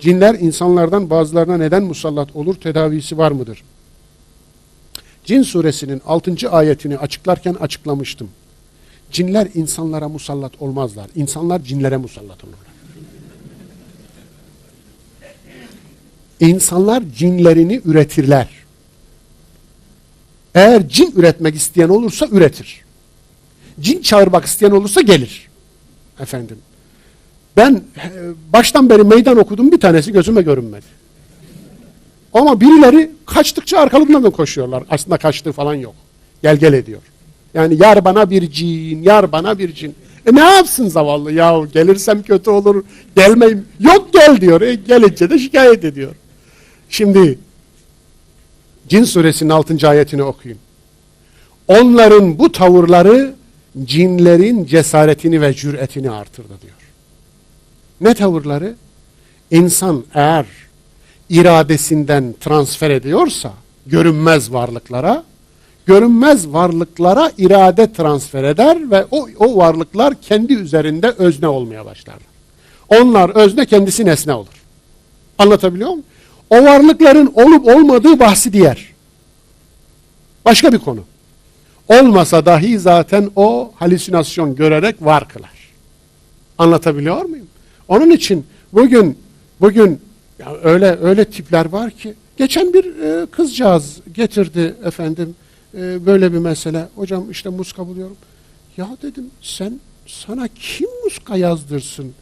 Cinler insanlardan bazılarına neden musallat olur? Tedavisi var mıdır? Cin suresinin 6. ayetini açıklarken açıklamıştım. Cinler insanlara musallat olmazlar. İnsanlar cinlere musallat olurlar. İnsanlar cinlerini üretirler. Eğer cin üretmek isteyen olursa üretir. Cin çağırmak isteyen olursa gelir. Efendim. Ben e, baştan beri meydan okudum bir tanesi gözüme görünmedi. Ama birileri kaçtıkça arkalarından da koşuyorlar. Aslında kaçtığı falan yok. Gel gel ediyor. Yani yar bana bir cin, yar bana bir cin. E ne yapsın zavallı ya gelirsem kötü olur, gelmeyim. Yok gel diyor. E gelince de şikayet ediyor. Şimdi Cin suresinin 6. ayetini okuyun. Onların bu tavırları cinlerin cesaretini ve cüretini artırdı diyor. Ne tavırları? İnsan eğer iradesinden transfer ediyorsa görünmez varlıklara, görünmez varlıklara irade transfer eder ve o, o varlıklar kendi üzerinde özne olmaya başlarlar. Onlar özne kendisi nesne olur. Anlatabiliyor muyum? O varlıkların olup olmadığı bahsi diğer. Başka bir konu. Olmasa dahi zaten o halüsinasyon görerek var kılar. Anlatabiliyor muyum? Onun için bugün bugün ya öyle öyle tipler var ki geçen bir e, kızcağız getirdi efendim e, böyle bir mesele. Hocam işte muska buluyorum. Ya dedim sen sana kim muska yazdırsın?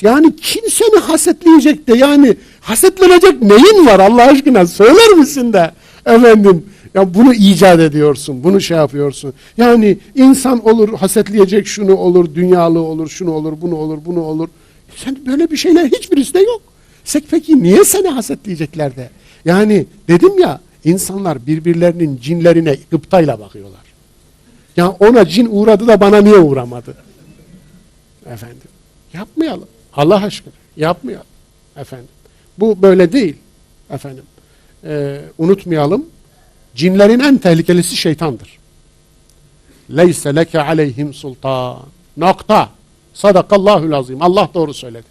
Yani kim seni hasetleyecek de yani hasetlenecek neyin var Allah aşkına söyler misin de efendim ya bunu icat ediyorsun bunu şey yapıyorsun yani insan olur hasetleyecek şunu olur dünyalı olur şunu olur bunu olur bunu olur sen böyle bir şeyler hiçbirisi de yok Sek peki niye seni hasetleyecekler de yani dedim ya insanlar birbirlerinin cinlerine gıptayla bakıyorlar ya ona cin uğradı da bana niye uğramadı efendim yapmayalım Allah aşkına yapmayalım efendim. Bu böyle değil efendim. Ee, unutmayalım. Cinlerin en tehlikelisi şeytandır. Leyse leke aleyhim sultan. Nokta. Sadakallahul azim. Allah doğru söyledi.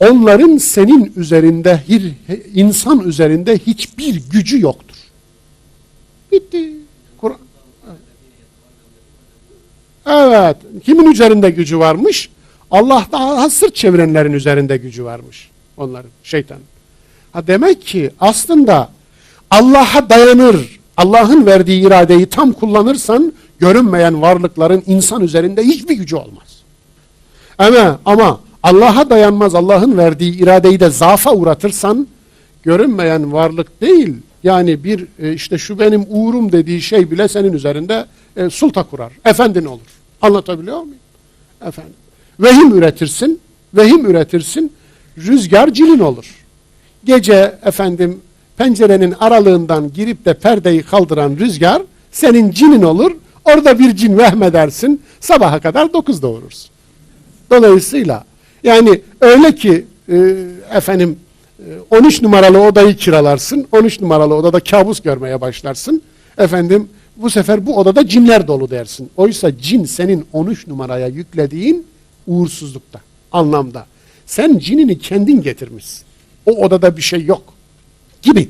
Onların senin üzerinde, insan üzerinde hiçbir gücü yoktur. Bitti. Evet. Kimin üzerinde gücü varmış? Allah daha sırt çevirenlerin üzerinde gücü varmış. Onların, şeytan. Ha demek ki aslında Allah'a dayanır, Allah'ın verdiği iradeyi tam kullanırsan görünmeyen varlıkların insan üzerinde hiçbir gücü olmaz. Ama ama Allah'a dayanmaz, Allah'ın verdiği iradeyi de zaafa uğratırsan görünmeyen varlık değil. Yani bir e, işte şu benim uğurum dediği şey bile senin üzerinde e, sulta kurar. Efendin olur. Anlatabiliyor muyum? Efendim. Vehim üretirsin, vehim üretirsin, rüzgar cilin olur. Gece efendim pencerenin aralığından girip de perdeyi kaldıran rüzgar senin cinin olur. Orada bir cin vehmedersin, sabaha kadar dokuz doğurursun. Dolayısıyla yani öyle ki e, efendim e, 13 numaralı odayı kiralarsın, 13 numaralı odada kabus görmeye başlarsın. Efendim bu sefer bu odada cinler dolu dersin. Oysa cin senin 13 numaraya yüklediğin uğursuzlukta, anlamda. Sen cinini kendin getirmişsin. O odada bir şey yok gibi.